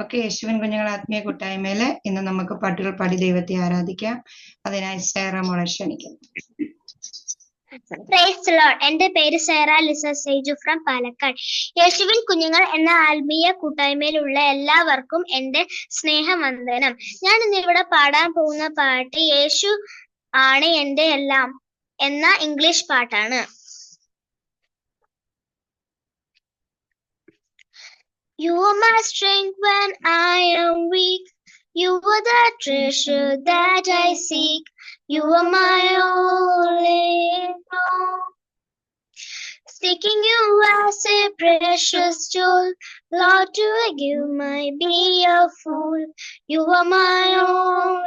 Okay യേശുവിൻ കുഞ്ഞുങ്ങൾ ആത്മീയ കൂട്ടായ്മയിൽ ഇന്ന് നമുക്ക് പാട്ടുകൾ പാടി ദൈവത്തെ ആരാധിക്കാം. അതിനായി സേറ മോളെ ക്ഷണിക്കുന്നു. പ്രൈസ് എന്റെ പേര് സേറ ലിസ സേജു ഫ്രം പാലക്കാട്. യേശുവിൻ കുഞ്ഞുങ്ങൾ എന്ന ആത്മീയ കൂട്ടായ്മയിലുള്ള എല്ലാവർക്കും എന്റെ സ്നേഹവന്ദനം. ഞാൻ ഇന്ന് ഇവിടെ പാടാൻ പോകുന്ന പാട്ട് യേശു ആണ് എന്റെ എല്ലാം എന്ന ഇംഗ്ലീഷ് പാട്ടാണ്. You are my strength when I am weak. You are the treasure that I seek. You are my all in. Seeking you as a precious jewel, Lord, I give my be a fool? You are my all.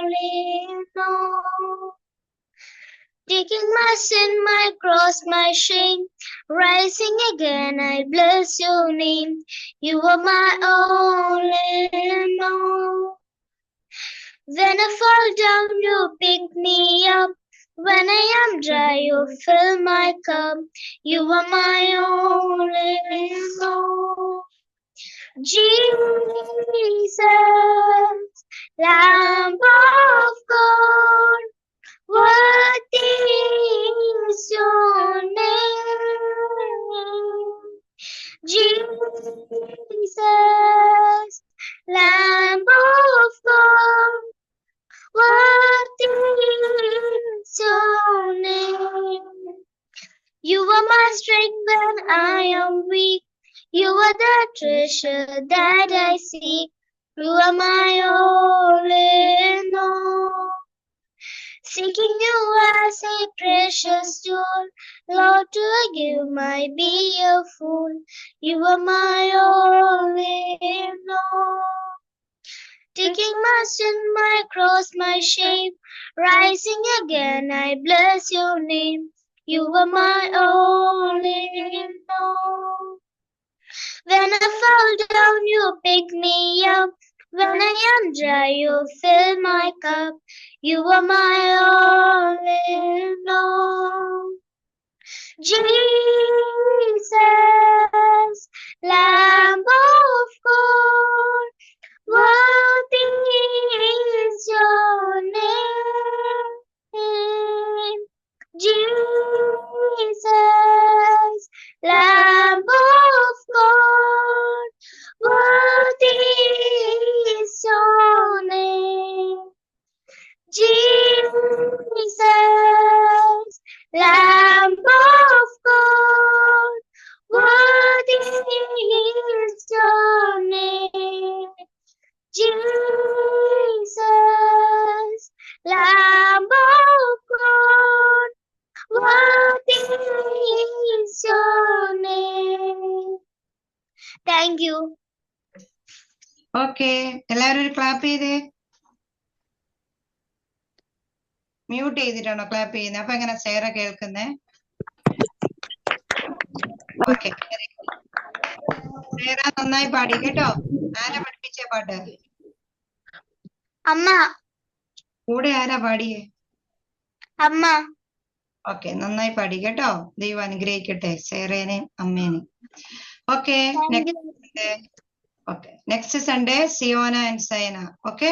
Taking my sin, my cross, my shame, rising again, I bless your name. You are my all in all. When I fall down, you pick me up. When I am dry, you fill my cup. You are my all in all. Jesus, Lamb You are my strength when I am weak. You are the treasure that I seek. You are my all in all. Seeking you as a precious jewel, Lord, I give my be a fool? You are my all in all. Taking my sin, my cross, my shame, rising again, I bless your name. You were my all in all. When I fall down, you pick me up. When I am dry, you fill my cup. You are my all in all. Jesus, God, worthy is your name. Thank you. Okay എല്ലാവരും ഒരു clap ചെയ്തേ. Mute ചെയ്തിട്ടാണോ clap ചെയ്യുന്നത് അപ്പൊ എങ്ങനെ Sera കേൾക്കുന്നേ? Okay Sera നന്നായി പാടി കേട്ടോ? ആരാ പഠിപ്പിച്ച പാട്ട്? അമ്മ. കൂടെ ആരാ പാടിയേ? അമ്മ. ഓക്കെ നന്നായി പാടി കേട്ടോ. ദൈവം അനുഗ്രഹിക്കട്ടെ സേറേനെ അമ്മേനെ. Okay. Next okay next Sunday Siona and Saina okay?